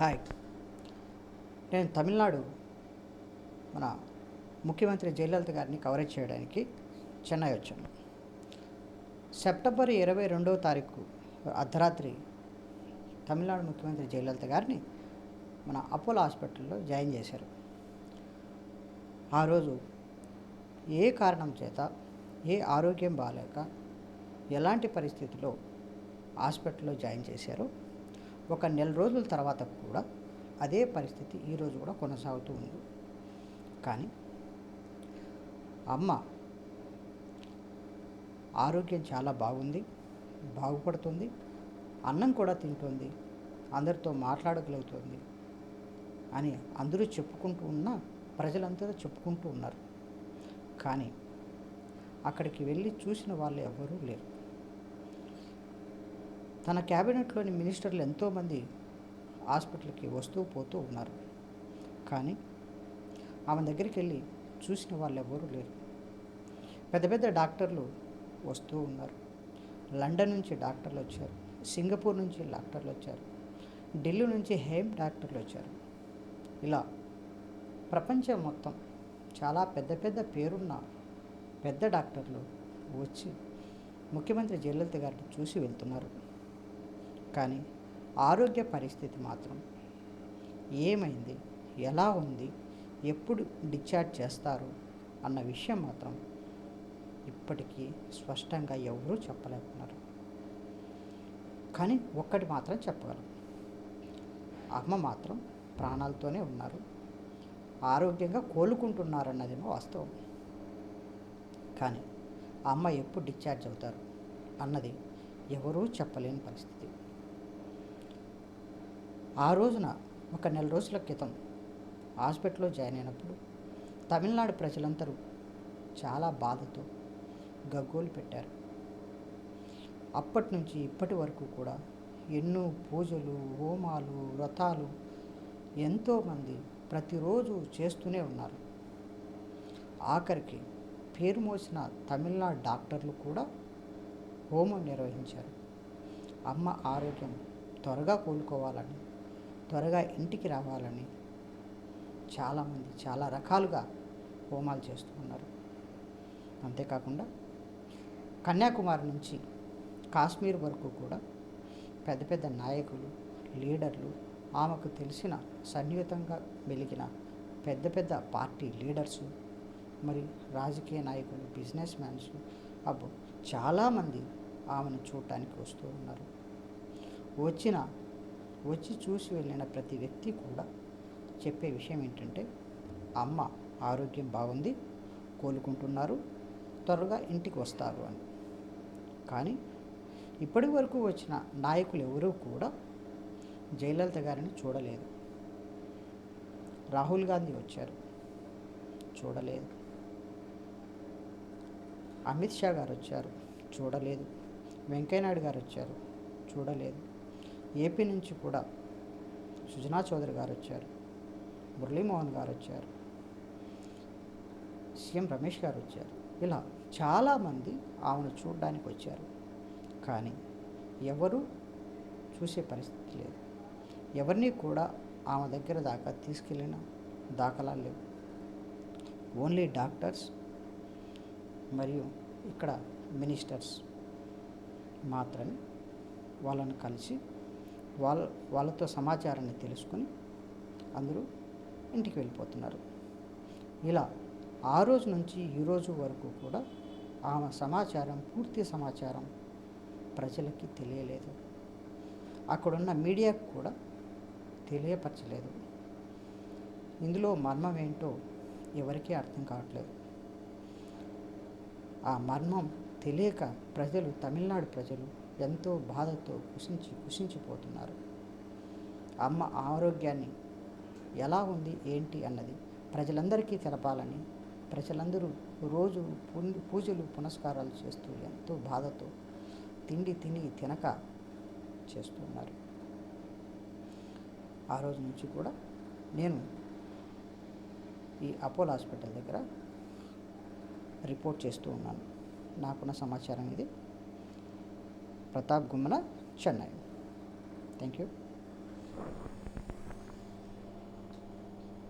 Hi. నేను తమిళనాడు మన ముఖ్యమంత్రి జయలలిత గారిని కవరేజ్ చేయడానికి చెన్నై వచ్చాను. సెప్టెంబర్ ఇరవై రెండవ తారీఖు అర్ధరాత్రి తమిళనాడు ముఖ్యమంత్రి జయలలిత గారిని మన అపోలో హాస్పిటల్లో జాయిన్ చేశారు. ఆ రోజు ఏ కారణం చేత ఏ ఆరోగ్యం బాగాలేక ఎలాంటి పరిస్థితిలో హాస్పిటల్లో జాయిన్ చేశారో ఒక నెల రోజుల తర్వాత కూడా అదే పరిస్థితి ఈరోజు కూడా కొనసాగుతూ ఉంది. కానీ అమ్మ ఆరోగ్యం చాలా బాగుంది బాగుపడుతుంది అన్నం కూడా తింటుంది అందరితో మాట్లాడగలుగుతుంది అని అందరూ చెప్పుకుంటూ ఉన్నా ప్రజలందరూ చెప్పుకుంటూ ఉన్నారు. కానీ అక్కడికి వెళ్ళి చూసిన వాళ్ళు ఎవరూ లేరు. తన క్యాబినెట్లోని మినిస్టర్లు ఎంతోమంది హాస్పిటల్కి వస్తూ పోతూ ఉన్నారు. కానీ ఆమె దగ్గరికి వెళ్ళి చూసిన వాళ్ళు ఎవరూ లేరు. పెద్ద పెద్ద డాక్టర్లు వస్తూ ఉన్నారు. లండన్ నుంచి డాక్టర్లు వచ్చారు. సింగపూర్ నుంచి డాక్టర్లు వచ్చారు. ఢిల్లీ నుంచి హేమ్ డాక్టర్లు వచ్చారు. ఇలా ప్రపంచం మొత్తం చాలా పెద్ద పెద్ద పేరున్న పెద్ద డాక్టర్లు వచ్చి ముఖ్యమంత్రి జయలలిత గారిని చూసి వెళ్తున్నారు. కానీ ఆరోగ్య పరిస్థితి మాత్రం ఏమైంది? ఎలా ఉంది? ఎప్పుడు డిశ్చార్జ్ చేస్తారు? అన్న విషయం మాత్రం ఇప్పటికీ స్పష్టంగా ఎవరూ చెప్పలేకున్నారు కానీ ఒక్కటి మాత్రం చెప్పగలం. అమ్మ మాత్రం ప్రాణాలతోనే ఉన్నారు. ఆరోగ్యంగా కోలుకుంటున్నారన్నదేమో వాస్తవం. కానీ అమ్మ ఎప్పుడు డిశ్చార్జ్ అవుతారు? అన్నది ఎవరూ చెప్పలేని పరిస్థితి. ఆ రోజున ఒక నెల రోజుల క్రితం హాస్పిటల్లో జాయిన్ అయినప్పుడు తమిళనాడు ప్రజలందరూ చాలా బాధతో గగ్గోలు పెట్టారు. అప్పటి నుంచి ఇప్పటి వరకు కూడా ఎన్నో పూజలు హోమాలు వ్రతాలు ఎంతోమంది ప్రతిరోజు చేస్తూనే ఉన్నారు. ఆఖరికి పేరు మోసిన తమిళనాడు డాక్టర్లు కూడా హోమం నిర్వహించారు. అమ్మ ఆరోగ్యం త్వరగా కోలుకోవాలని త్వరగా ఇంటికి రావాలని చాలామంది చాలా రకాలుగా హోమాలు చేస్తూ ఉన్నారు. అంతేకాకుండా కన్యాకుమారి నుంచి కాశ్మీర్ వరకు కూడా పెద్ద పెద్ద నాయకులు లీడర్లు ఆమెకు తెలిసిన సన్నిహితంగా వెలిగిన పెద్ద పెద్ద పార్టీ లీడర్సు మరి రాజకీయ నాయకులు బిజినెస్ మ్యాన్స్ అబ్బో చాలామంది ఆమెను చూడటానికి వస్తూ ఉన్నారు. వచ్చిన వచ్చి చూసి వెళ్ళిన ప్రతి వ్యక్తి కూడా చెప్పే విషయం ఏంటంటే అమ్మ ఆరోగ్యం బాగుంది కోలుకుంటున్నారు త్వరగా ఇంటికి వస్తారు అని. కానీ ఇప్పటి వరకు వచ్చిన నాయకులు ఎవరూ కూడా జయలలిత గారిని చూడలేదు. రాహుల్ గాంధీ వచ్చారు చూడలేదు. అమిత్ షా గారు వచ్చారు చూడలేదు. వెంకయ్యనాయుడు గారు వచ్చారు చూడలేదు. ఏపీ నుంచి కూడా సుజనా చౌదరి గారు వచ్చారు మురళీమోహన్ గారు వచ్చారు సీఎం రమేష్ గారు వచ్చారు. ఇలా చాలామంది ఆమెను చూడడానికి వచ్చారు. కానీ ఎవరు చూసే పరిస్థితి లేదు. ఎవరిని కూడా ఆమె దగ్గర దాకా తీసుకెళ్ళిన దాఖలాలు లేవు. ఓన్లీ డాక్టర్స్ మరియు ఇక్కడ మినిస్టర్స్ మాత్రమే వాళ్ళని కలిసి వాళ్ళ వాళ్ళతో సమాచారాన్ని తెలుసుకొని అందరూ ఇంటికి వెళ్ళిపోతున్నారు. ఇలా ఆ రోజు నుంచి ఈ రోజు వరకు కూడా ఆమె సమాచారం పూర్తి సమాచారం ప్రజలకి తెలియలేదు. అక్కడున్న మీడియాకు కూడా తెలియపరచలేదు. ఇందులో మర్మం ఏంటో ఎవరికీ అర్థం కావట్లేదు. ఆ మర్మం తెలియక ప్రజలు తమిళనాడు ప్రజలు ఎంతో బాధతో కుసించి కుసించిపోతున్నారు అమ్మ ఆరోగ్యాన్ని ఎలా ఉంది ఏంటి అన్నది ప్రజలందరికీ తెలపాలని ప్రజలందరూ రోజు పూజలు పునస్కారాలు చేస్తూ ఎంతో బాధతో తిండి తిని తినక చేస్తున్నారు. ఆ రోజు నుంచి కూడా నేను ఈ అపోలో హాస్పిటల్ దగ్గర రిపోర్ట్ చేస్తూ ఉన్నాను. నాకున్న సమాచారం ఇది. ప్రతాప్ గుమ్మన చెన్నై. Thank you